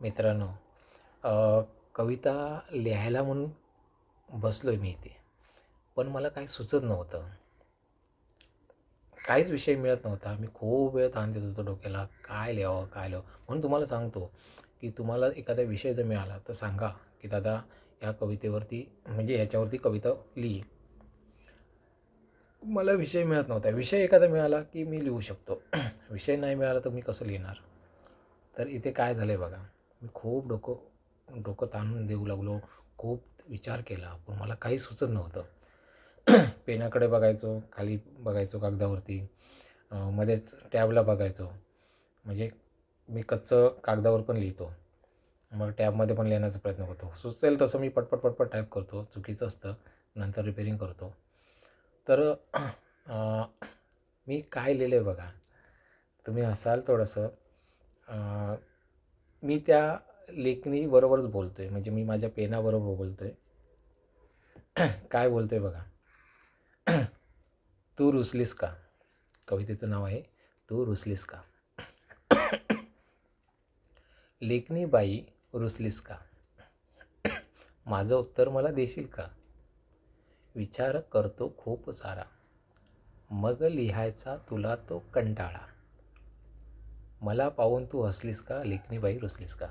मित्रांनो कविता लिहायला म्हणून बसलो आहे मी इथे. पण मला काही सुचत नव्हतं. काहीच विषय मिळत नव्हता. मी खूप वेळ ताण देत होतो डोक्याला. काय लिहावं काय लिहावं? म्हणून तुम्हाला सांगतो की तुम्हाला एखादा विषय जर मिळाला तर सांगा की दादा या कवितेवरती म्हणजे ह्याच्यावरती कविता लिही. मला विषय मिळत नव्हता. विषय एखादा मिळाला की मी लिहू शकतो. विषय नाही मिळाला तर मी कसं लिहिणार? तर इथे काय झालं आहे बघा. मी खूप डोकं डोकं ताणून देऊ लागलो खूप विचार केला पण मला काही सुचत नव्हतं. पेनाकडे बघायचो खाली बघायचो कागदावरती मध्येच टॅबला बघायचो. म्हणजे मी कच्चं कागदावर पण लिहितो. मग टॅबमध्ये पण लिहिण्याचा प्रयत्न करतो. सुचेल तसं मी पटपट पटपट टाईप करतो. चुकीचं असतं नंतर रिपेरिंग करतो. तर मी काय लिहिलं आहे बघा? तुम्ही असाल थोडंसं. मी त्या लेखणीबरोबरच बोलतो आहे म्हणजे मी माझ्या पेनाबरोबर बोलतो आहे काय बोलतो आहे बघा. तू रुसलीस का? कवितेचं नाव आहे तू रुसलीस का? लेखनी बाई रुसलीस का? माझं उत्तर मला देशील का? विचार करतो खूप सारा. मग लिहायचा तुला तो कंटाळा. मला पाहून तू हसलीस का? लेखणीबाई रुसलीस का?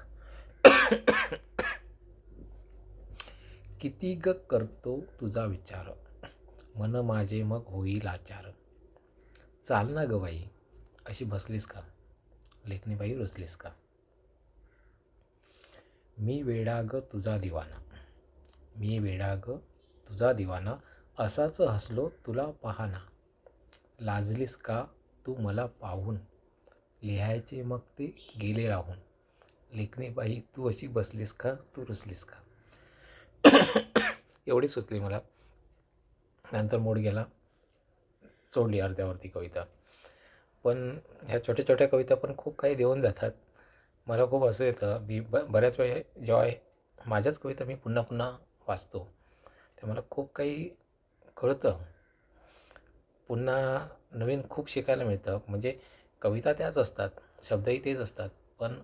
किती ग करतो तुझा विचार? मन माझे मग होईल आचार. चाल ना ग बाई. अशी बसलीस का? लेखणीबाई रुसलीस का? मी वेडा ग तुझा दिवाना. मी वेडा ग तुझा दिवाना. असाच हसलो तुला पाहाना. लाजलीस का तू मला पाहून? लिहायचे मग ते गेले राहून. लेखणी बाई तू अशी बसलीस का? तू रुसलीस का? एवढी सुचली मला. नंतर मूड गेला. सोडली अर्ध्यावरती कविता. पण ह्या छोट्या छोट्या कविता पण खूप काही देऊन जातात. मला खूप असं येतं मी ब बऱ्याच वेळ जेव्हा माझ्याच कविता मी पुन्हा पुन्हा वाचतो ते मला खूप काही कळतं. पुन्हा नवीन खूप शिकायला मिळतं. म्हणजे कविता त्याच असतात शब्दही तेच असतात पण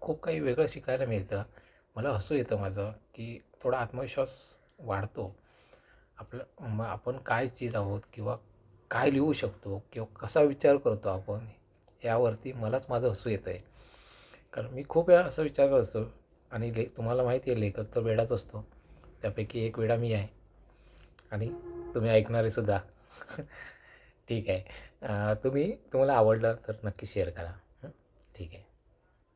खूप काही वेगळं शिकायला मिळतं. मला हसू येतं माझं की थोडा आत्मविश्वास वाढतो. आपलं मग आपण काय चीज आहोत किंवा काय लिहू शकतो किंवा कसा विचार करतो आपण यावरती मलाच माझं हसू येतं आहे कारण मी खूप वेळा असा विचार करत असतो आणि ले तुम्हाला माहिती आहे लेखक तर वेडाच असतो. त्यापैकी एक वेळा मी आहे. आणि तुम्ही ऐकणारे सुद्धा. ठीक आहे. तुम्ही तुम्हाला आवडलं तर नक्की शेअर करा. ठीक आहे.